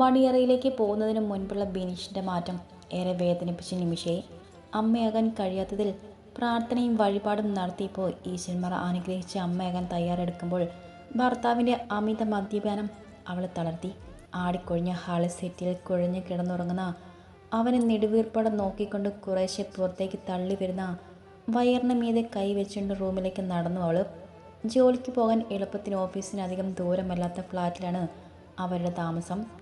മണിയറയിലേക്ക് പോകുന്നതിന് മുൻപുള്ള ബിനീഷിന്റെ മാറ്റം ഏറെ വേദനിപ്പിച്ച നിമിഷയെ അമ്മയാകാൻ കഴിയാത്തതിൽ പ്രാർത്ഥനയും വഴിപാടും നടത്തിയപ്പോൾ ഈശ്വന്മാർ അനുഗ്രഹിച്ച് അമ്മയാകാൻ തയ്യാറെടുക്കുമ്പോൾ ഭർത്താവിന്റെ അമിത മദ്യപാനം അവളെ തളർത്തി. ആടിക്കൊഴിഞ്ഞ ഹാൾ സെറ്റിൽ കുഴഞ്ഞു കിടന്നുറങ്ങുന്ന അവനെ നെടുവീർപ്പടെ നോക്കിക്കൊണ്ട് കുറേശ്ശെ പുറത്തേക്ക് തള്ളി വരുന്ന വയറിന് മീതെ കൈവച്ചുകൊണ്ട് റൂമിലേക്ക് നടന്നു അവൾ. ജോലിക്ക് പോകാൻ എളുപ്പത്തിന് ഓഫീസിനധികം ദൂരമല്ലാത്ത ഫ്ലാറ്റിലാണ് അവരുടെ താമസം.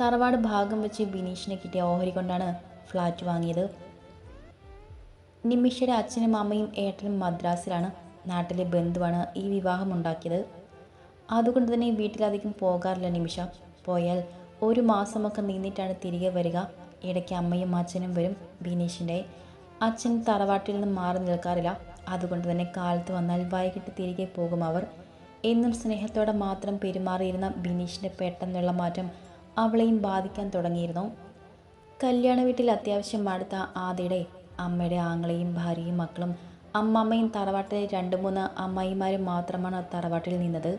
തറവാട് ഭാഗം വെച്ച് ബിനീഷിനെ കിട്ടിയ ഓഹരി കൊണ്ടാണ് ഫ്ലാറ്റ് വാങ്ങിയത്. നിമിഷയുടെ അച്ഛനും അമ്മയും ഏട്ടനും മദ്രാസിലാണ്. നാട്ടിലെ ബന്ധുവാണ് ഈ വിവാഹം ഉണ്ടാക്കിയത്. അതുകൊണ്ട് തന്നെ വീട്ടിലധികം പോകാറില്ല നിമിഷ. പോയാൽ ഒരു മാസമൊക്കെ നിന്നിട്ടാണ് തിരികെ വരിക. ഇടയ്ക്ക് അമ്മയും അച്ഛനും വരും ബിനീഷിന്റെ. അച്ഛൻ തറവാട്ടിൽ നിന്ന് മാറി നിൽക്കാറില്ല. അതുകൊണ്ട് തന്നെ കാലത്ത് വന്നാൽ വൈകിട്ട് തിരികെ പോകും അവർ. എന്നും സ്നേഹത്തോടെ മാത്രം പെരുമാറിയിരുന്ന ബിനീഷിന്റെ പെട്ടെന്നുള്ള മാറ്റം അവളെയും ബാധിക്കാൻ തുടങ്ങിയിരുന്നു. കല്യാണ വീട്ടിൽ അത്യാവശ്യം അടുത്ത ആദിയുടെ അമ്മയുടെ ആങ്ങളെയും ഭാര്യയും മക്കളും അമ്മമ്മയും തറവാട്ടിലെ രണ്ട് മൂന്ന് അമ്മായിമാരും മാത്രമാണ് തറവാട്ടിൽ നിന്നത്.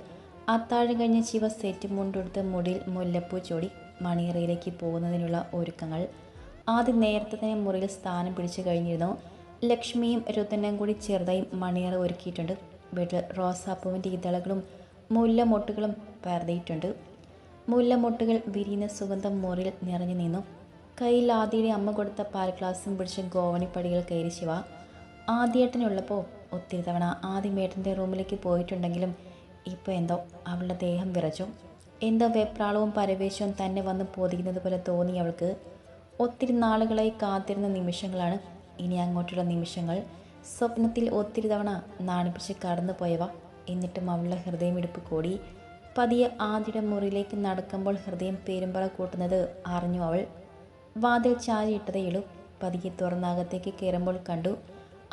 അത്താഴം കഴിഞ്ഞ് ശിവ സെറ്റ് മുണ്ടെടുത്ത് മുടിയിൽ മുല്ലപ്പൂ ചൂടി മണിയറയിലേക്ക് പോകുന്നതിനുള്ള ഒരുക്കങ്ങൾ. ആദ്യം നേരത്തെ തന്നെ മുറിയിൽ സ്ഥാനം പിടിച്ചു കഴിഞ്ഞിരുന്നു. ലക്ഷ്മിയും രുദ്രനും കൂടി ചെറുതായി മണിയറ ഒരുക്കിയിട്ടുണ്ട്. വീട്ടിൽ റോസാപ്പൂവിന്റെ ഇതളകളും മുല്ലമൊട്ടുകളും പരതിയിട്ടുണ്ട്. മുല്ലമൊട്ടുകൾ വിരിയുന്ന സുഗന്ധം മുറിയിൽ നിറഞ്ഞു നിന്നു. കയ്യിൽ ആദ്യയുടെ അമ്മ കൊടുത്ത പാൽ ഗ്ലാസും പിടിച്ച് ഗോവണിപ്പടികൾ കയറി ശിവ. ആദ്യേട്ടനുള്ളപ്പോൾ ഒത്തിരി തവണ ആദ്യമേട്ടന്റെ റൂമിലേക്ക് പോയിട്ടുണ്ടെങ്കിലും ഇപ്പോൾ എന്തോ അവളുടെ ദേഹം വിറച്ചു. എന്തോ വെപ്രാളവും പരവേശവും തന്നെ വന്ന് പൊതിയുന്നത് പോലെ തോന്നി അവൾക്ക്. ഒത്തിരി നാളുകളായി കാത്തിരുന്ന നിമിഷങ്ങളാണ് ഇനി അങ്ങോട്ടുള്ള നിമിഷങ്ങൾ. സ്വപ്നത്തിൽ ഒത്തിരി തവണ നാണിപ്പിച്ച് കടന്നു പോയവ എന്നിട്ടും അവളുടെ ഹൃദയമിടിപ്പ് കൂടി. പതിയെ ആദ്യയുടെ മുറിയിലേക്ക് നടക്കുമ്പോൾ ഹൃദയം പേരുമ്പറ കൂട്ടുന്നത് അറിഞ്ഞു അവൾ. വാതിൽ ചാരിയിട്ടതേയുള്ളൂ പതിയെ തുറന്നകത്തേക്ക് കയറുമ്പോൾ കണ്ടു.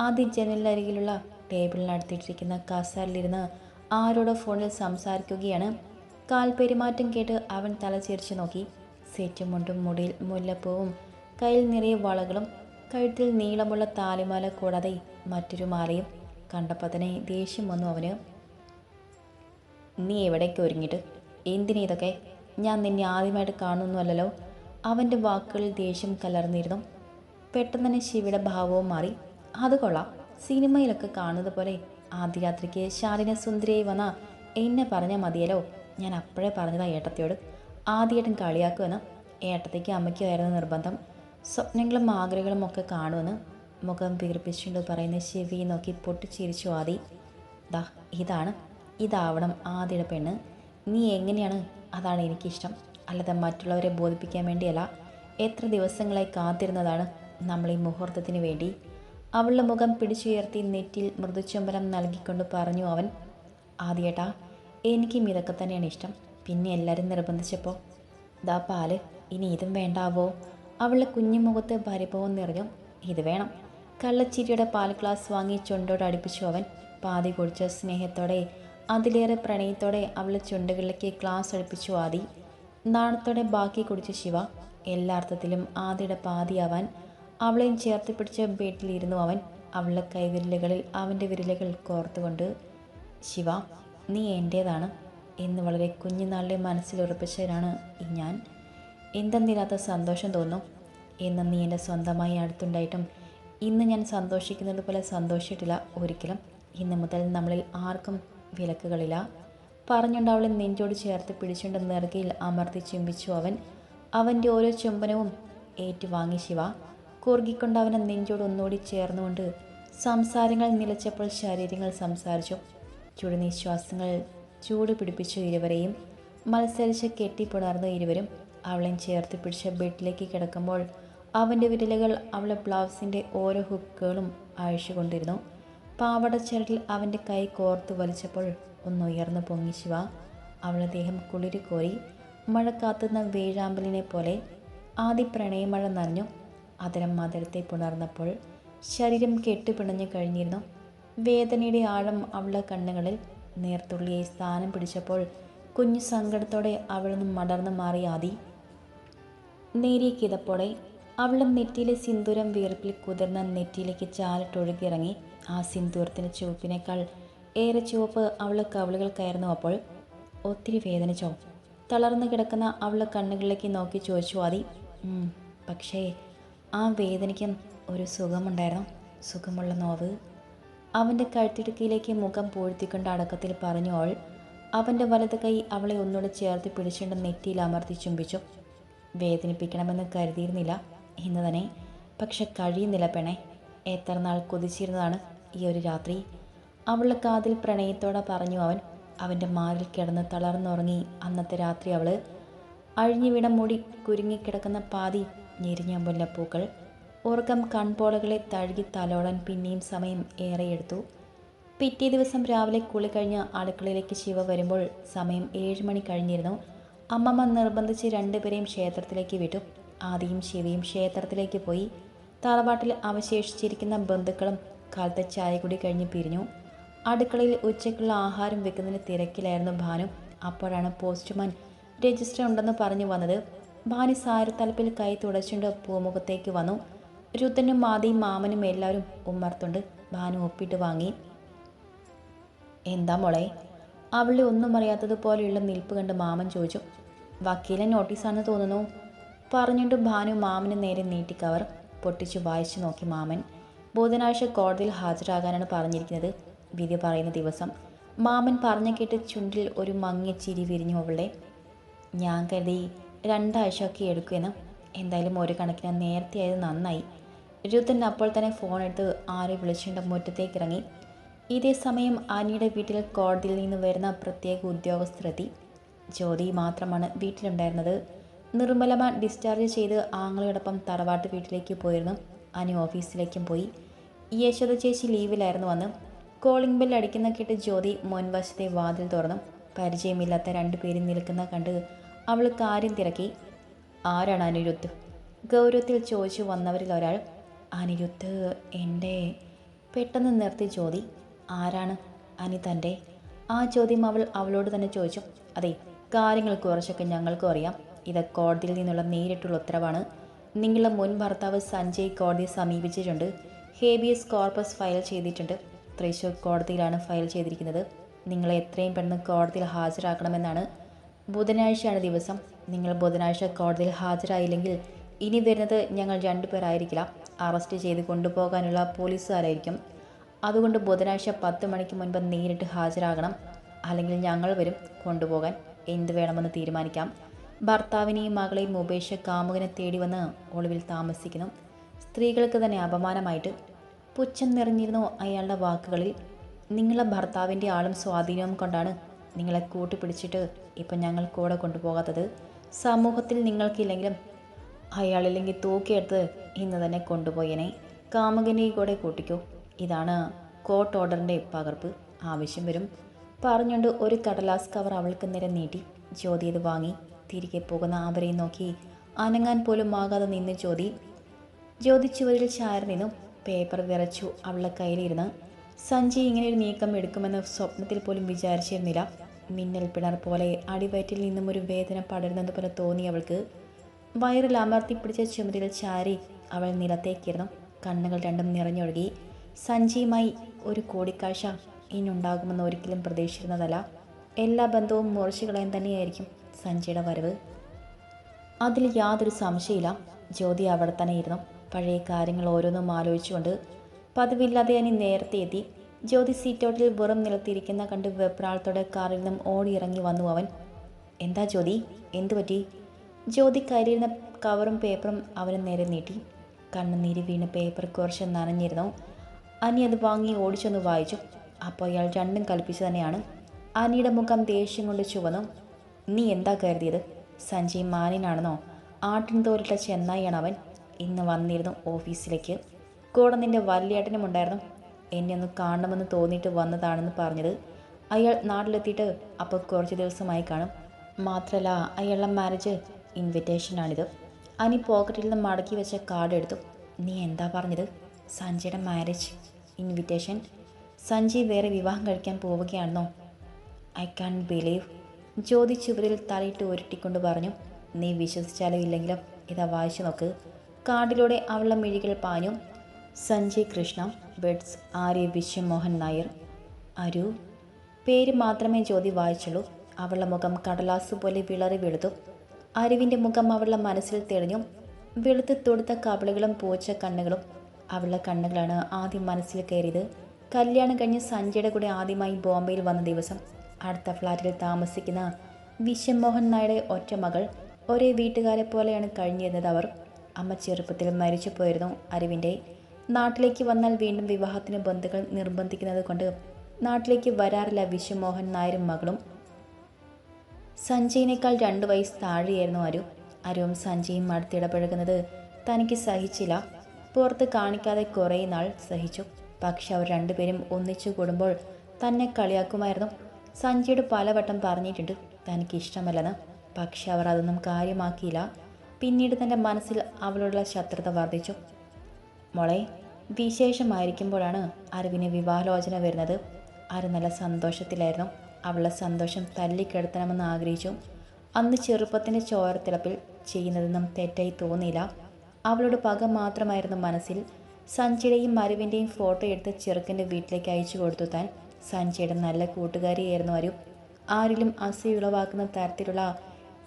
ആദ്യ ജനലിനരികിലുള്ള ടേബിളിനടുത്തിട്ടിരിക്കുന്ന കസാലിലിരുന്ന് ആരോടോ ഫോണിൽ സംസാരിക്കുകയാണ്. കാൽ പെരുമാറ്റം കേട്ട് അവൻ തല ചിരിച്ചു നോക്കി. സെറ്റും മുണ്ടും മുടിയിൽ മുല്ലപ്പൂവും കയ്യിൽ നിറയെ വളകളും കഴുത്തിൽ നീളമുള്ള താലിമാല കൂടാതെ മറ്റൊരു മാലയും കണ്ടപ്പോൾ തന്നെ ദേഷ്യം വന്നു അവന്. നീ എവിടേക്ക് ഒരുങ്ങിയിട്ട്? എന്തിനീ ഇതൊക്കെ? ഞാൻ നിന്നെ ആദ്യമായിട്ട് കാണുന്നല്ലോ അവന്റെ വാക്കുകളിൽ ദേഷ്യം കലർന്നിരുന്നു. പെട്ടെന്ന് തന്നെ ശിവയുടെ ഭാവവും മാറി. അത് കൊള്ളാം. സിനിമയിലൊക്കെ കാണുന്നത് പോലെ ആദ്യ രാത്രിക്ക് ശാലിന സുന്ദരിയായി വന്ന എന്നെ പറഞ്ഞാൽ മതിയല്ലോ. ഞാൻ അപ്പോഴേ പറഞ്ഞതാ ഏട്ടത്തിയോട്. ആദ്യേട്ടൻ കളിയാക്കുമെന്ന് ഏട്ടത്തേക്ക് അമ്മയ്ക്കുമായിരുന്നു നിർബന്ധം. സ്വപ്നങ്ങളും ആഗ്രഹങ്ങളും ഒക്കെ കാണുമെന്ന് മുഖം വീർപ്പിച്ചുകൊണ്ട് പറയുന്ന ശിവയെ നോക്കി പൊട്ടിച്ചിരിച്ചു ആദി. ദാ ഇതാണ് ഇതാവണം ആദ്യയുടെ പെണ്ണ്. നീ എങ്ങനെയാണ്? അതാണ് എനിക്കിഷ്ടം. അല്ലാതെ മറ്റുള്ളവരെ ബോധിപ്പിക്കാൻ വേണ്ടിയല്ല. എത്ര ദിവസങ്ങളായി കാത്തിരുന്നതാണ് നമ്മൾ ഈ മുഹൂർത്തത്തിന് വേണ്ടി. അവളുടെ മുഖം പിടിച്ചുയർത്തി നെറ്റിൽ മൃദുചുംബനം നൽകിക്കൊണ്ട് പറഞ്ഞു അവൻ ആദ്യേട്ടാ എനിക്കും ഇതൊക്കെ തന്നെയാണ് ഇഷ്ടം. പിന്നെ എല്ലാവരും നിർബന്ധിച്ചപ്പോൾ ദാ പാൽ ഇനി ഇതും വേണ്ടാവോ? അവളുടെ കുഞ്ഞു മുഖത്ത് പരിഭവം നിറഞ്ഞു. ഇത് വേണം. കള്ളച്ചിരിയുടെ പാൽ ഗ്ലാസ് വാങ്ങി ചുണ്ടോട് അടുപ്പിച്ചു അവൻ. പാതി കുടിച്ച സ്നേഹത്തോടെ അതിലേറെ പ്രണയത്തോടെ അവളെ ചുണ്ടുകളിലേക്ക് ക്ലാസ് അടുപ്പിച്ചു ആദി നാണത്തോടെ ബാക്കി കുടിച്ച ശിവ എല്ലാർത്ഥത്തിലും ആദിയുടെ പാതിയാവാൻ അവളെയും ചേർത്ത് പിടിച്ച ബെഡിലിരുന്നു അവൻ അവളുടെ കൈവിരലുകളിൽ അവന്റെ വിരലുകൾ കോർത്തുകൊണ്ട് ശിവ നീ എന്റേതാണ് എന്ന് വളരെ കുഞ്ഞുനാളിലെ മനസ്സിൽ ഉറപ്പിച്ചവരാണ് ഈ ഞാൻ. എന്തെന്നില്ലാത്ത സന്തോഷം തോന്നും എന്ന് നീ എന്റെ സ്വന്തമായി അടുത്തുണ്ടായിട്ടും ഇന്ന് ഞാൻ സന്തോഷിക്കുന്നത് പോലെ സന്തോഷിച്ചിട്ടില്ല ഒരിക്കലും. ഇന്ന് മുതൽ നമ്മളിൽ ആർക്കും വിലക്കുകളില്ല പറഞ്ഞുകൊണ്ട് നെഞ്ചോട് ചേർത്ത് പിടിച്ചുകൊണ്ട് നെറുകയിൽ അമർത്തി ചുംബിച്ചു അവൻ. അവന്റെ ഓരോ ചുംബനവും ഏറ്റുവാങ്ങി ശിവ. കുറുകിക്കൊണ്ട് അവനെ നെഞ്ചോട് ഒന്നുകൂടി ചേർന്നുകൊണ്ട് സംസാരങ്ങൾ നിലച്ചപ്പോൾ ശരീരങ്ങൾ സംസാരിച്ചു. ചുടുനിശ്വാസങ്ങൾ ചൂട് പിടിപ്പിച്ചു ഇരുവരെയും. മത്സരിച്ച് കെട്ടിപ്പുണർന്ന് ഇരുവരും. അവളെ ചേർത്ത് പിടിച്ച ബെഡിലേക്ക് കിടക്കുമ്പോൾ അവന്റെ വിരലുകൾ അവളെ ബ്ലൗസിന്റെ ഓരോ ഹുക്കുകളും അഴിച്ചുകൊണ്ടിരുന്നു. പാവട ചരടിൽ അവന്റെ കൈ കോർത്തു വലിച്ചപ്പോൾ ഒന്നുയർന്നു പൊങ്ങി ശിവ. അവളുടെ ദേഹം കുളിരി കോരി മഴ കാത്തുന്ന വേഴാമ്പലിനെ പോലെ ആദ്യ പ്രണയമഴ നനഞ്ഞു. അതരം മധുരത്തെ പുണർന്നപ്പോൾ ശരീരം കെട്ടുപിണഞ്ഞു കഴിഞ്ഞിരുന്നു. വേദനയുടെ ആഴം അവളുടെ കണ്ണുകളിൽ നേർത്തുള്ളിയെ സ്ഥാനം പിടിച്ചപ്പോൾ കുഞ്ഞു സങ്കടത്തോടെ അവളൊന്ന് മടർന്നു മാറി ആദി. നേരിയ കിതപ്പോടെ അവളുടെ നെറ്റിയിലെ സിന്ദൂരം വീർപ്പിൽ കുതിർന്ന നെറ്റിയിലേക്ക് ചാലിട്ടൊഴുകിയിറങ്ങി. ആ സിന്ദൂരത്തിന്റെ ചുവപ്പിനേക്കാൾ ഏറെ ചുവപ്പ് അവളുടെ കയറുന്നു അപ്പോൾ. ഒത്തിരി വേദനിച്ചോ? തളർന്നു കിടക്കുന്ന അവളുടെ കണ്ണുകളിലേക്ക് നോക്കി ചോദിച്ചു ആദി. പക്ഷേ ആ വേദനയ്ക്കും ഒരു സുഖമുണ്ടായിരുന്നു. സുഖമുള്ള നോവ്. അവന്റെ കഴുത്തിടുക്കിയിലേക്ക് മുഖം പൂഴ്ത്തിക്കൊണ്ട് അടക്കത്തിൽ പറഞ്ഞു അവൾ. അവന്റെ വലത് കൈ അവളെ ഒന്നുകൂടെ ചേർത്ത് പിടിച്ചുകൊണ്ട് നെറ്റിയിൽ അമർത്തി ചുംബിച്ചു. വേദനിപ്പിക്കണമെന്ന് കരുതിയിരുന്നില്ല. ഇന്ന് തന്നെ പക്ഷെ കഴിയുന്നില്ല പെണെ എത്ര നാൾ കൊതിച്ചിരുന്നതാണ് ഈ ഒരു രാത്രി. അവളുടെ കാതിൽ പ്രണയത്തോടെ പറഞ്ഞു അവൻ. അവന്റെ മാറിൽ കിടന്ന് തളർന്നുറങ്ങി അന്നത്തെ രാത്രി അവൾ അഴിഞ്ഞു വീണ മുടി കുരുങ്ങിക്കിടക്കുന്ന പാതി ഞെരിഞ്ഞ മുല്ലപ്പൂക്കൾ ഉറക്കം കൺപോളകളെ തഴുകി തലോടാൻ പിന്നെയും സമയം ഏറെയെടുത്തു. പിറ്റേ ദിവസം രാവിലെ കുളി കഴിഞ്ഞ അടുക്കളയിലേക്ക് ശിവ വരുമ്പോൾ സമയം ഏഴ് മണി കഴിഞ്ഞിരുന്നു. അമ്മമ്മ നിർബന്ധിച്ച് രണ്ടുപേരെയും ക്ഷേത്രത്തിലേക്ക് വിട്ടു. ആദിയും ശിവയും ക്ഷേത്രത്തിലേക്ക് പോയി. തറവാട്ടിൽ അവശേഷിച്ചിരിക്കുന്ന ബന്ധുക്കളും കാലത്തെ ചായ കൂടി കഴിഞ്ഞ് പിരിഞ്ഞു. അടുക്കളയിൽ ഉച്ചയ്ക്കുള്ള ആഹാരം വെക്കുന്നതിന് തിരക്കിലായിരുന്നു ഭാനു. അപ്പോഴാണ് പോസ്റ്റ്മാൻ രജിസ്റ്റർ ഉണ്ടെന്ന് പറഞ്ഞു വന്നത്. ഭാനു സാരത്തലപ്പിൽ കൈ തുടച്ചുകൊണ്ട് പൂമുഖത്തേക്ക് വന്നു. രുദ്രനും മാതിയും മാമനും എല്ലാവരും ഉമ്മർത്തുണ്ട് ഭാനു ഒപ്പിട്ട് വാങ്ങി. എന്താ മോളെ? അവളെ ഒന്നും അറിയാത്തതുപോലെയുള്ള നിൽപ്പ് കണ്ട് മാമൻ ചോദിച്ചു. വക്കീലെ നോട്ടീസാണെന്ന് തോന്നുന്നു. പറഞ്ഞുകൊണ്ട് ഭാനു മാമന് നേരെ നീട്ടി കവർ പൊട്ടിച്ചു വായിച്ചു നോക്കി മാമൻ. ബുധനാഴ്ച കോടതിയിൽ ഹാജരാകാനാണ് പറഞ്ഞിരിക്കുന്നത്. വിധി പറയുന്ന ദിവസം മാമൻ പറഞ്ഞു കേട്ട് ചുണ്ടിൽ ഒരു മങ്ങിയ ചിരി വിരിഞ്ഞു അവളെ ഞാൻ കരുതി രണ്ടാഴ്ചയൊക്കെ എടുക്കുമെന്ന് എന്തായാലും ഒരു കണക്കിന് നേരത്തെ ആയത് നന്നായി. രുദ്രൻ അപ്പോൾ തന്നെ ഫോൺ എടുത്ത് ആരെ വിളിച്ചുകൊണ്ട് മുറ്റത്തേക്ക് ഇറങ്ങി. ഇതേ സമയം അനിയുടെ വീട്ടിൽ കോടതിയിൽ നിന്ന് വരുന്ന പ്രത്യേക ഉദ്യോഗസ്ഥരെത്തി. ജ്യോതി മാത്രമാണ് വീട്ടിലുണ്ടായിരുന്നത്. നിർമ്മലമ ഡിസ്ചാർജ് ചെയ്ത് ആങ്ങളയോടൊപ്പം തറവാട്ട് വീട്ടിലേക്ക് പോയിരുന്നു. അനി ഓഫീസിലേക്കും പോയി. യശോദ ചേച്ചി ലീവിലായിരുന്നു വന്ന്. കോളിംഗ് ബെൽ അടിക്കുന്ന കേട്ട് ജ്യോതി മുൻവശത്തെ വാതിൽ തുറന്നു. പരിചയമില്ലാത്ത രണ്ടു പേരും നിൽക്കുന്ന കണ്ട് അവൾ കാര്യം തിരക്കി. ആരാണ് അനിരുദ്ധ്? ഗൗരവത്തിൽ ചോദിച്ചു വന്നവരിൽ ഒരാൾ. അനിരുദ്ധ് എന്റെ പെട്ടെന്ന് നിർത്തി ജ്യോതി. ആരാണ് അനി തന്റെ ആ ചോദ്യം അവൾ അവളോട് തന്നെ ചോദിച്ചു. അതെ കാര്യങ്ങൾ കുറച്ചൊക്കെ ഞങ്ങൾക്കും അറിയാം. ഇത് കോടതിയിൽ നിന്നുള്ള നേരിട്ടുള്ള ഉത്തരവാണ്. നിങ്ങളുടെ മുൻ ഭർത്താവ് സഞ്ജയ് കോടതിയെ സമീപിച്ചിട്ടുണ്ട്. ഹേബിയസ് കോർപ്പസ് ഫയൽ ചെയ്തിട്ടുണ്ട്. തൃശ്ശൂർ കോടതിയിലാണ് ഫയൽ ചെയ്തിരിക്കുന്നത്. നിങ്ങളെ എത്രയും പെട്ടെന്ന് കോടതിയിൽ ഹാജരാക്കണമെന്നാണ്. ബുധനാഴ്ചയാണ് ദിവസം. നിങ്ങൾ ബുധനാഴ്ച കോടതിയിൽ ഹാജരായില്ലെങ്കിൽ ഇനി വരുന്നത് ഞങ്ങൾ രണ്ടുപേരായിരിക്കില്ല. അറസ്റ്റ് ചെയ്ത് കൊണ്ടുപോകാനുള്ള പോലീസുകാരായിരിക്കും. അതുകൊണ്ട് ബുധനാഴ്ച പത്ത് മണിക്ക് മുൻപ് നേരിട്ട് ഹാജരാകണം. അല്ലെങ്കിൽ ഞങ്ങൾ വരും കൊണ്ടുപോകാൻ. എന്ത് വേണമെന്ന് തീരുമാനിക്കാം. ഭർത്താവിനെയും മകളെയും ഉപേക്ഷ കാമുകനെ തേടി വന്ന് ഒളിവിൽ താമസിക്കുന്നു. സ്ത്രീകൾക്ക് തന്നെ അപമാനമായിട്ട് പുച്ഛം നിറഞ്ഞിരുന്നു അയാളുടെ വാക്കുകളിൽ നിങ്ങളെ ഭർത്താവിന്റെ ആളും സ്വാധീനവും കൊണ്ടാണ് നിങ്ങളെ കൂട്ടിപ്പിടിച്ചിട്ട് ഇപ്പം ഞങ്ങൾ കൂടെ കൊണ്ടുപോകാത്തത്. സമൂഹത്തിൽ നിങ്ങൾക്കില്ലെങ്കിലും അയാളില്ലെങ്കിൽ തൂക്കിയെടുത്ത് ഇന്ന് തന്നെ കൊണ്ടുപോയനെ. കാമുകനെ കൂടെ കൂട്ടിക്കോ. ഇതാണ് കോർട്ട് ഓർഡറിന്റെ പകർപ്പ്. ആവശ്യം വരും. പറഞ്ഞുകൊണ്ട് ഒരു കടലാസ് കവർ അവൾക്ക് നേരെ നീട്ടി. ജ്യോതി ഇത് വാങ്ങി. തിരികെ പോകുന്ന അവരെ നോക്കി അനങ്ങാൻ പോലും ആകാതെ നിന്ന് ജ്യോതി. ജ്യോതി ചുവരിൽ ചാരി നിന്നും. പേപ്പർ വിറച്ചു അവളുടെ കയ്യിലിരുന്ന്. സഞ്ജയ് ഇങ്ങനെ ഒരു നീക്കം എടുക്കുമെന്ന് സ്വപ്നത്തിൽ പോലും വിചാരിച്ചിരുന്നില്ല. മിന്നൽ പിണർ പോലെ അടിവയറ്റിൽ നിന്നും ഒരു വേദന പടരുന്നത് പോലെ തോന്നി അവൾക്ക്. വയറിൽ അമർത്തി പിടിച്ച ചുമരിൽ ചാരി അവൾ നിലത്തേക്കിരുന്നു. കണ്ണുകൾ രണ്ടും നിറഞ്ഞൊഴുകി. സഞ്ജയുമായി ഒരു കൂടിക്കാഴ്ച ഇനിയുണ്ടാകുമെന്ന് ഒരിക്കലും പ്രതീക്ഷിച്ചിരുന്നതല്ല. എല്ലാ ബന്ധവും മുറിച്ചു കളയാൻ തന്നെയായിരിക്കും. സഞ്ജയുടെ വരവ്. അതിൽ യാതൊരു സംശയമില്ല ജ്യോതി അവിടെ തന്നെ ഇരുന്നു പഴയ കാര്യങ്ങൾ ഓരോന്നും ആലോചിച്ചുകൊണ്ട് പതിവില്ലാതെ അനി നേരത്തെ എത്തി. ജ്യോതി സീറ്റോട്ടിൽ വെറും നിലത്തിരിക്കുന്ന കണ്ട് വെപ്രാളത്തോടെ കാറിൽ നിന്നും ഓടിയിറങ്ങി വന്നു അവൻ. എന്താ ജ്യോതി? എന്തു പറ്റി? ജ്യോതി കരിയിരുന്ന കവറും പേപ്പറും അവന് നേരെ നീട്ടി. കണ്ണുനീര് വീണ പേപ്പർ കുറച്ച് നനഞ്ഞിരുന്നു. അനി അത് വാങ്ങി ഓടിച്ചൊന്ന് വായിച്ചു. അപ്പോൾ അയാൾ രണ്ടും കൽപ്പിച്ചു തന്നെയാണ്. അനിയുടെ മുഖം ദേഷ്യം കൊണ്ട് ചുവന്നു. നീ എന്താ കരുതിയത്? സഞ്ജയ് മാനിനാണെന്നോ ആട്ടിൻ തോലിട്ട ചെന്നായിയാണ് അവൻ ഇന്ന് വന്നിരുന്നു ഓഫീസിലേക്ക്. കൂടെ നിന്റെ വല്യേട്ടനും ഉണ്ടായിരുന്നു. എന്നെ ഒന്ന് കാണണമെന്ന് തോന്നിയിട്ട് വന്നതാണെന്ന് പറഞ്ഞത്. അയാൾ നാട്ടിലെത്തിയിട്ട് അപ്പോൾ കുറച്ച് ദിവസമായി കാണും. മാത്രമല്ല അയാളുടെ മാരേജ് ഇൻവിറ്റേഷനാണിത്. അനി പോക്കറ്റിൽ നിന്ന് മടക്കി വെച്ച കാർഡ് എടുത്തു. നീ എന്താ പറഞ്ഞത്? സഞ്ജയുടെ മാരേജ് ഇൻവിറ്റേഷൻ? സഞ്ജയ് വേറെ വിവാഹം കഴിക്കാൻ പോവുകയാണെന്നോ? I can't believe. ജ്യോതി ചുവരിൽ തലയിട്ട് ഉരുട്ടിക്കൊണ്ട് പറഞ്ഞു നീ വിശ്വസിച്ചാലോ ഇല്ലെങ്കിലും ഇതാ വായിച്ചു നോക്ക്. കാർഡിലൂടെ അവളുടെ മിഴികൾ പാഞ്ഞു. സഞ്ജയ് കൃഷ്ണ ബെഡ്സ് ആര്യ വിശ്വമോഹൻ നായർ അരു. പേര് മാത്രമേ ജ്യോതി വായിച്ചുള്ളൂ. അവളുടെ മുഖം കടലാസ് പോലെ വിളറി വെളുത്തു. അരുവിന്റെ മുഖം അവളുടെ മനസ്സിൽ തെളിഞ്ഞു. വെളുത്ത് തൊടുത്ത കബിളുകളും പൂച്ച കണ്ണുകളും അവളുടെ കണ്ണുകളാണ് ആദ്യം മനസ്സിൽ കയറിയത്. കല്യാണം കഴിഞ്ഞ് സഞ്ജയുടെ കൂടെ ആദ്യമായി ബോംബെയിൽ വന്ന ദിവസം അടുത്ത ഫ്ലാറ്റിൽ താമസിക്കുന്ന വിശ്വം മോഹൻ നായരുടെ ഒറ്റ മകൾ ഒരേ വീട്ടുകാരെ പോലെയാണ് കഴിഞ്ഞിരുന്നത് അവർ. അമ്മ ചെറുപ്പത്തിൽ മരിച്ചു പോയിരുന്നു അരുവിന്റെ നാട്ടിലേക്ക് വന്നാൽ വീണ്ടും വിവാഹത്തിന് ബന്ധുക്കൾ നിർബന്ധിക്കുന്നത് കൊണ്ട് നാട്ടിലേക്ക് വരാറില്ല വിശ്വമോഹൻ നായരും മകളും. സഞ്ജയിനേക്കാൾ രണ്ട് വയസ്സ് താഴെയായിരുന്നു അരു. അരുവും സഞ്ജയും അടുത്തിടപഴകുന്നത് തനിക്ക് സഹിച്ചില്ല. പുറത്ത് കാണിക്കാതെ കുറേ നാൾ സഹിച്ചു. പക്ഷെ അവർ രണ്ടുപേരും ഒന്നിച്ചു കൂടുമ്പോൾ തന്നെ കളിയാക്കുമായിരുന്നു. സഞ്ജയോട് പലവട്ടം പറഞ്ഞിട്ടുണ്ട് തനിക്ക് ഇഷ്ടമല്ലെന്ന് പക്ഷെ അവർ അതൊന്നും കാര്യമാക്കിയില്ല. പിന്നീട് തന്റെ മനസ്സിൽ അവളോടുള്ള ശത്രുത വർദ്ധിച്ചു. മോളെ വിശേഷമായിരിക്കുമ്പോഴാണ് അറിവിന് വിവാഹലോചന വരുന്നത്. അരു നല്ല സന്തോഷത്തിലായിരുന്നു. അവളുടെ സന്തോഷം തല്ലിക്കെടുത്തണമെന്ന് ആഗ്രഹിച്ചു. അന്ന് ചെറുപ്പത്തിന്റെ ചോരത്തിളപ്പിൽ ചെയ്യുന്നതൊന്നും തെറ്റായി തോന്നിയില്ല. അവളോട് പക മാത്രമായിരുന്നു മനസ്സിൽ. സഞ്ജയുടെയും മരുവിന്റെയും ഫോട്ടോ എടുത്ത് ചെറുക്കന്റെ വീട്ടിലേക്ക് അയച്ചു കൊടുത്തു താൻ. സഞ്ജയുടെ നല്ല കൂട്ടുകാരിയായിരുന്നു അരു ആരിലും അസൂയുളവാക്കുന്ന തരത്തിലുള്ള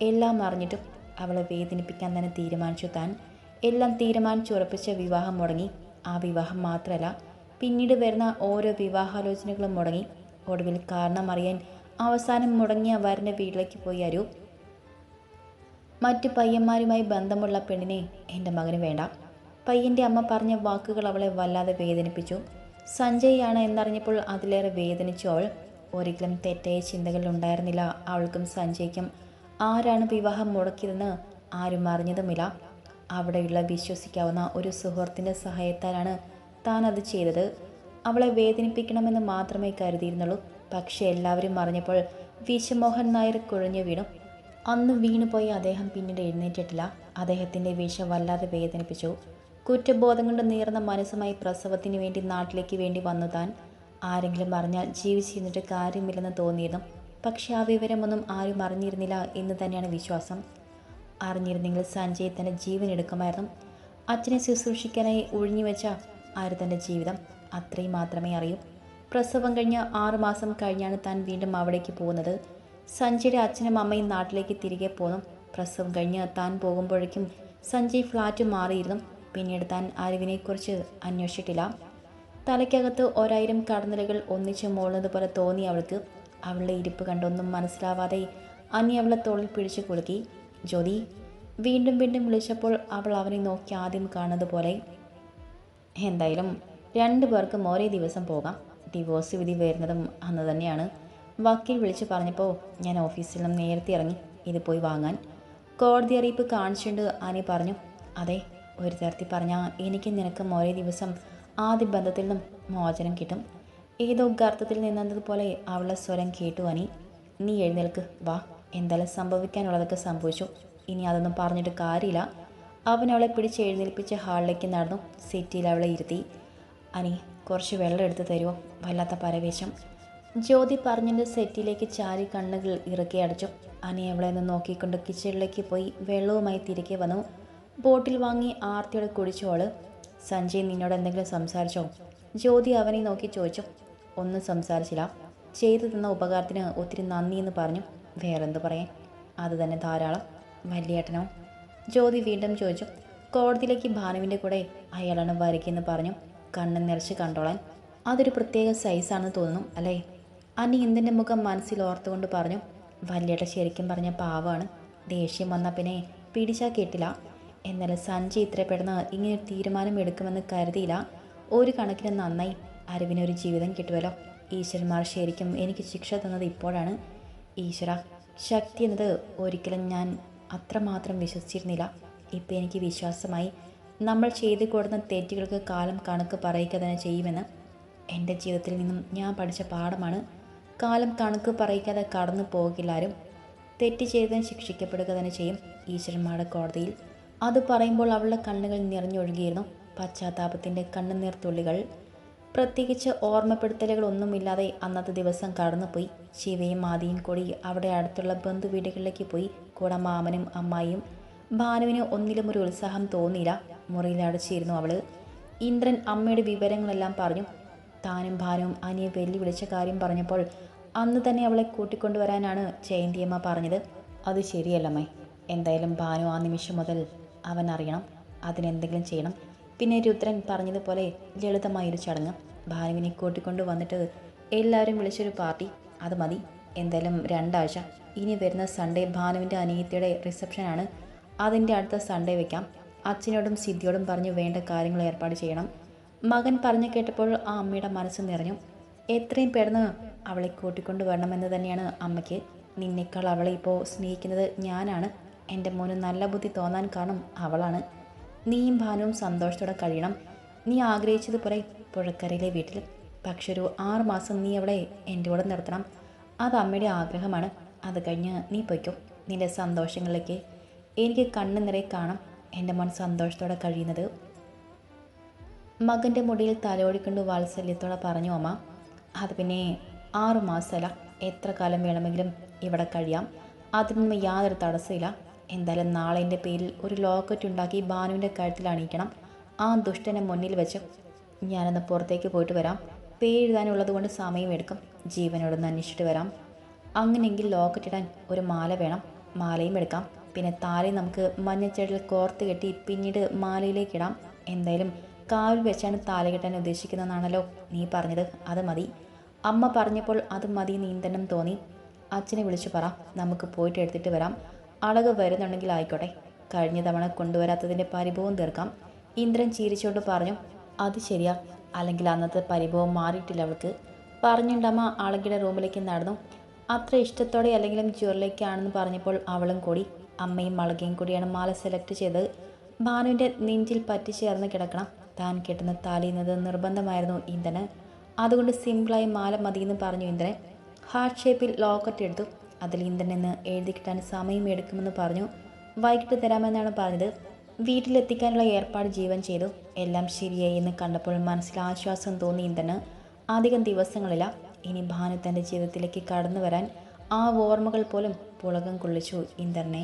എല്ലാം അറിഞ്ഞിട്ടും അവളെ വേദനിപ്പിക്കാൻ തന്നെ തീരുമാനിച്ചു താൻ. എല്ലാം തീരുമാനിച്ചുറപ്പിച്ച വിവാഹം മുടങ്ങി. ആ വിവാഹം മാത്രമല്ല പിന്നീട് വരുന്ന ഓരോ വിവാഹാലോചനകളും മുടങ്ങി. ഒടുവിൽ കാരണം അറിയാൻ അവസാനം മുടങ്ങിയ വരന്റെ വീട്ടിലേക്ക് പോയി അരു മറ്റു പയ്യന്മാരുമായി ബന്ധമുള്ള പെണ്ണിനെ എന്റെ മകന് വേണ്ട. പയ്യന്റെ അമ്മ പറഞ്ഞ വാക്കുകൾ അവളെ വല്ലാതെ വേദനിപ്പിച്ചു. സഞ്ജയാണ് എന്നറിഞ്ഞപ്പോൾ അതിലേറെ വേദനിച്ചു അവൾ. ഒരിക്കലും തെറ്റായ ചിന്തകൾ ഉണ്ടായിരുന്നില്ല. അവൾക്കും സഞ്ജയ്ക്കും ആരാണ് വിവാഹം മുടക്കിയതെന്ന് ആരും അറിഞ്ഞതുമില്ല. അവിടെയുള്ള വിശ്വസിക്കാവുന്ന ഒരു സുഹൃത്തിന്റെ സഹായത്താലാണ് താൻ അത് ചെയ്തത്. അവളെ വേദനിപ്പിക്കണമെന്ന് മാത്രമേ കരുതിയിരുന്നുള്ളൂ. പക്ഷേ എല്ലാവരും അറിഞ്ഞപ്പോൾ വിശ്വമോഹൻ നായർ കുഴഞ്ഞു വീണു. അന്ന് വീണുപോയി അദ്ദേഹം പിന്നീട് എഴുന്നേറ്റിട്ടില്ല. അദ്ദേഹത്തിന്റെ വീഴ്ച വല്ലാതെ വേദനിപ്പിച്ചു. കുറ്റബോധം കൊണ്ട് നീർന്ന മനസ്സുമായി പ്രസവത്തിന് വേണ്ടി നാട്ടിലേക്ക് വേണ്ടി വന്നു താൻ ആരെങ്കിലും അറിഞ്ഞാൽ ജീവിച്ചിരുന്നിട്ട് കാര്യമില്ലെന്ന് തോന്നിയിരുന്നു പക്ഷേ ആ വിവരമൊന്നും ആരും അറിഞ്ഞിരുന്നില്ല എന്ന് തന്നെയാണ് വിശ്വാസം. അറിഞ്ഞിരുന്നെങ്കിൽ സഞ്ജയ് തന്റെ ജീവൻ എടുക്കുമായിരുന്നു. അച്ഛനെ ശുശ്രൂഷിക്കാനായി ഒഴിഞ്ഞുവെച്ച ആര് തന്റെ ജീവിതം അത്രയും മാത്രമേ അറിയൂ. പ്രസവം കഴിഞ്ഞ ആറുമാസം കഴിഞ്ഞാണ് താൻ വീണ്ടും അവിടേക്ക് പോകുന്നത്. സഞ്ജയുടെ അച്ഛനും അമ്മയും നാട്ടിലേക്ക് തിരികെ പോന്നു. പ്രസവം കഴിഞ്ഞ് താൻ പോകുമ്പോഴേക്കും സഞ്ജയ് ഫ്ലാറ്റ് മാറിയിരുന്നു. പിന്നീട് താൻ അറിവിനെക്കുറിച്ച് അന്വേഷിച്ചിട്ടില്ല. തലയ്ക്കകത്ത് ഒരായിരം കടന്നലുകൾ ഒന്നിച്ച് മോളുന്നത് പോലെ തോന്നി അവൾക്ക്. അവളുടെ ഇരിപ്പ് കണ്ടൊന്നും മനസ്സിലാവാതെ അനി അവളെ തോളിൽ പിടിച്ചു കുലുക്കി. ജ്യോതി വീണ്ടും വീണ്ടും വിളിച്ചപ്പോൾ അവൾ അവനെ നോക്കി ആദ്യം കാണുന്നത് പോലെ. എന്തായാലും രണ്ടു പേർക്കും ഒരേ ദിവസം പോകാം. ഡിവോഴ്സ് വിധി വരുന്നതും അന്ന് തന്നെയാണ്. വക്കീൽ വിളിച്ച് പറഞ്ഞപ്പോൾ ഞാൻ ഓഫീസിൽ നിന്ന് നേരത്തെ ഇറങ്ങി. ഇത് പോയി വാങ്ങാൻ. കോടതി അറിയിപ്പ് കാണിച്ചുകൊണ്ട് ആനി പറഞ്ഞു. അതെ ഒരു തരത്തിൽ പറഞ്ഞാൽ എനിക്ക് നിനക്കും ഒരേ ദിവസം ആദ്യ ബന്ധത്തിൽ നിന്നും മോചനം കിട്ടും. ഏതോ ഗർത്തത്തിൽ നിന്നതുപോലെ അവളുടെ സ്വരം കേട്ടു അനി. നീ എഴുന്നേൽക്ക് വാ. എന്തായാലും സംഭവിക്കാനുള്ളതൊക്കെ സംഭവിച്ചു. ഇനി അതൊന്നും പറഞ്ഞിട്ട് കാര്യമില്ല. അവൻ അവളെ പിടിച്ച് എഴുന്നേൽപ്പിച്ച് ഹാളിലേക്ക് നടന്നു. സിറ്റിയിൽ അവളെ ഇരുത്തി. അനി കുറച്ച് വെള്ളം എടുത്ത് തരുമോ വല്ലാത്ത പരവേശം. ജ്യോതി പറഞ്ഞിട്ട് സെറ്റിലേക്ക് ചാരി കണ്ണുകൾ ഇറക്കി അടച്ചു. അനി അവളെ നിന്ന് നോക്കിക്കൊണ്ട് കിച്ചണിലേക്ക് പോയി വെള്ളവുമായി തിരികെ വന്നു. ബോട്ടിൽ വാങ്ങി ആർത്തിയോടെ കുടിച്ചോൾ സഞ്ജയ് നിന്നോട് എന്തെങ്കിലും സംസാരിച്ചോ? ജ്യോതി അവനെ നോക്കി ചോദിച്ചു. ഒന്നും സംസാരിച്ചില്ല. ചെയ്തു തന്ന ഉപകാരത്തിന് ഒത്തിരി നന്ദി എന്ന് പറഞ്ഞു. വേറെന്ത് പറയാൻ? അത് തന്നെ ധാരാളം. വലിയേട്ടനോ ജ്യോതി വീണ്ടും ചോദിച്ചു. കോടതിയിലേക്ക് ഭാനുവിന്റെ കൂടെ അയാളാണ് വരയ്ക്കെന്ന് പറഞ്ഞു. കണ്ണ് നിറച്ച് കണ്ടോളാൻ. അതൊരു പ്രത്യേക സൈസാണെന്ന് തോന്നുന്നു അല്ലേ? അനി എന്തിന്റെ മുഖം മനസ്സിൽ ഓർത്തുകൊണ്ട് പറഞ്ഞു. വല്യേട്ട ശരിക്കും പറഞ്ഞ പാവാണ്. ദേഷ്യം വന്ന പിന്നെ പിടിച്ചാൽ കേട്ടില്ല. എന്നാലും സഞ്ജയ് ഇത്ര പെടുന്ന ഇങ്ങനെ തീരുമാനം എടുക്കുമെന്ന് കരുതിയില്ല. ഒരു കണക്കിന് നന്നായി ഒരു ജീവിതം കിട്ടുമല്ലോ. ഈശ്വരന്മാർ ശരിക്കും എനിക്ക് ശിക്ഷ തന്നത് ഇപ്പോഴാണ്. ഈശ്വര ശക്തി എന്നത് ഒരിക്കലും ഞാൻ അത്രമാത്രം വിശ്വസിച്ചിരുന്നില്ല. ഇപ്പം എനിക്ക് വിശ്വാസമായി നമ്മൾ ചെയ്തു കൊടുക്കുന്ന തെറ്റുകൾക്ക് കാലം കണക്ക് പറയുക തന്നെ ചെയ്യുമെന്ന് എന്റെ ജീവിതത്തിൽ നിന്നും ഞാൻ പഠിച്ച പാഠമാണ്. കാലം കണക്ക് പറയിക്കാതെ കടന്നു പോകില്ലാരും തെറ്റ് ചെയ്തതിന് ശിക്ഷിക്കപ്പെടുക തന്നെ ചെയ്യും. ഈശ്വരന്മാരുടെ കോടതിയിൽ അത് പറയുമ്പോൾ അവളുടെ കണ്ണുകൾ നിറഞ്ഞൊഴുകിയിരുന്നു. പശ്ചാത്താപത്തിന്റെ കണ്ണുനീർ തുള്ളികൾ പ്രത്യേകിച്ച് ഓർമ്മപ്പെടുത്തലുകളൊന്നുമില്ലാതെ അന്നത്തെ ദിവസം കടന്നുപോയി. ശിവയും ആദിയും കൂടി അവിടെ അടുത്തുള്ള ബന്ധു വീടുകളിലേക്ക് പോയി. കൂടെ മാമനും അമ്മായിയും ഭാനുവിന് ഒന്നിലും ഒരു ഉത്സാഹം തോന്നിയില്ല. മുറിയിൽ അടച്ചിരുന്നു അവൾ. ഇന്ദ്രൻ അമ്മയുടെ വിവരങ്ങളെല്ലാം പറഞ്ഞു. താനും ഭാനുവും അനിയെ വെല്ലുവിളിച്ച കാര്യം പറഞ്ഞപ്പോൾ അന്ന് തന്നെ അവളെ കൂട്ടിക്കൊണ്ടുവരാനാണ് ജയന്തിയമ്മ പറഞ്ഞത്. അത് ശരിയല്ലമ്മേ. എന്തായാലും ഭാനു ആ നിമിഷം മുതൽ അവൻ അറിയണം. അതിനെന്തെങ്കിലും ചെയ്യണം. പിന്നെ രുദ്രൻ പറഞ്ഞതുപോലെ ലളിതമായൊരു ചടങ്ങ്. ഭാനുവിനെ കൂട്ടിക്കൊണ്ട് വന്നിട്ട് എല്ലാവരും വിളിച്ചൊരു പാർട്ടി. അത് മതി. എന്തായാലും രണ്ടാഴ്ച. ഇനി വരുന്ന സൺഡേ ഭാനുവിന്റെ അനിയത്തിയുടെ റിസപ്ഷനാണ് അതിന്റെ അടുത്ത സൺഡേ വെക്കാം. അച്ഛനോടും സിദ്ധിയോടും പറഞ്ഞ് വേണ്ട കാര്യങ്ങൾ ഏർപ്പാട് ചെയ്യണം. മകൻ പറഞ്ഞു കേട്ടപ്പോൾ ആ അമ്മയുടെ മനസ്സ് നിറഞ്ഞു. എത്രയും പെട്ടെന്ന് അവളെ കൂട്ടിക്കൊണ്ട് വരണമെന്ന് തന്നെയാണ് അമ്മയ്ക്ക്. നിന്നേക്കാൾ അവളെ ഇപ്പോൾ സ്നേഹിക്കുന്നത് ഞാനാണ്. എന്റെ മോന് നല്ല ബുദ്ധി തോന്നാൻ കാണും അവളാണ്. നീയും ഭാനുവും സന്തോഷത്തോടെ കഴിയണം. നീ ആഗ്രഹിച്ചതുപോലെ പുഴക്കരയിലെ വീട്ടിൽ. പക്ഷെ ഒരു ആറുമാസം നീ അവളെ എന്റെ കൂടെ നിർത്തണം. അത് അമ്മയുടെ ആഗ്രഹമാണ്. അത് കഴിഞ്ഞ് നീ പൊയ്ക്കോ. നിന്റെ സന്തോഷങ്ങളിലേക്ക് എനിക്ക് കണ്ണു നിറയെ കാണാം. എന്റെ മോൻ സന്തോഷത്തോടെ കഴിയുന്നത്. മകന്റെ മുടിയിൽ തലോടിക്കൊണ്ട് വാത്സല്യത്തോടെ പറഞ്ഞു അമ്മ അത് പിന്നെ ആറുമാസമല്ല എത്ര കാലം വേണമെങ്കിലും ഇവിടെ കഴിയാം. അതിനൊന്നും യാതൊരു തടസ്സമില്ല എന്തായാലും നാളെ എന്റെ പേരിൽ ഒരു ലോക്കറ്റ് ഉണ്ടാക്കി ബാനുവിന്റെ കഴുത്തിൽ അണിയിക്കണം. ആ ദുഷ്ടനെ മുന്നിൽ വെച്ച് ഞാനൊന്ന് പുറത്തേക്ക് പോയിട്ട് വരാം. പേരെഴുതാനുള്ളത് കൊണ്ട് സമയമെടുക്കും ജീവനോടൊന്ന് അന്വേഷിച്ചിട്ട് വരാം. അങ്ങനെയെങ്കിൽ ലോക്കറ്റ് ഇടാൻ ഒരു മാല വേണം. മാലയും എടുക്കാം. പിന്നെ താലി നമുക്ക് മഞ്ഞച്ചെടിൽ കോർത്ത് കെട്ടി പിന്നീട് മാലയിലേക്ക് ഇടാം. എന്തായാലും കാവിൽ വെച്ചാണ് താലി കെട്ടാൻ ഉദ്ദേശിക്കുന്നതാണല്ലോ നീ പറഞ്ഞത്. അത് മതി. അമ്മ പറഞ്ഞപ്പോൾ അത് മതി നീന്തനം തോന്നി. അച്ഛനെ വിളിച്ചു പറ. നമുക്ക് പോയിട്ട് എടുത്തിട്ട് വരാം. അളക് വരുന്നുണ്ടെങ്കിൽ ആയിക്കോട്ടെ. കഴിഞ്ഞ തവണ കൊണ്ടുവരാത്തതിന്റെ പരിഭവം തീർക്കാം. ഇന്ദ്രൻ ചീരിച്ചോണ്ട് പറഞ്ഞു അത് ശരിയാ. അല്ലെങ്കിൽ അന്നത്തെ പരിഭവം മാറിയിട്ടില്ല അവൾക്ക്. പറഞ്ഞുണ്ടമ്മ അളകിയുടെ റൂമിലേക്ക് നടന്നു. അത്ര ഇഷ്ടത്തോടെ അല്ലെങ്കിലും ജ്വറിലേക്കാണെന്ന് പറഞ്ഞപ്പോൾ അവളും കൂടി അമ്മയും അളകയും കൂടിയാണ് മാല സെലക്ട് ചെയ്തത്. ഭാനുവിന്റെ നെഞ്ചിൽ പറ്റിച്ചേർന്ന് കിടക്കണം. താൻ കെട്ടുന്ന താലിയുന്നത് നിർബന്ധമായിരുന്നു ഇന്ദ്രന്. അതുകൊണ്ട് സിമ്പിളായി മാല മതിയെന്ന് പറഞ്ഞു ഇന്ദ്രൻ. ഹാർട്ട് ഷേപ്പിൽ ലോക്കറ്റ് എടുത്തു. അതിൽ ഇന്ദ്രൻ എഴുതി കിട്ടാൻ സമയം എടുക്കുമെന്ന് പറഞ്ഞു. വൈകിട്ട് തരാമെന്നാണ് പറഞ്ഞത്. വീട്ടിലെത്തിക്കാനുള്ള ഏർപ്പാട് ജീവൻ ചെയ്തു. എല്ലാം ശരിയായി എന്ന് കണ്ടപ്പോൾ മനസ്സിൽ ആശ്വാസം തോന്നി ഇന്ദ്രന് അധികം ദിവസങ്ങളില്ല. ഇനി ഭാനു തന്റെ ജീവിതത്തിലേക്ക് കടന്നു വരാൻ ആ ഓർമ്മകൾ പോലും പുളകം കൊള്ളിച്ചു ഇന്ദ്രനെ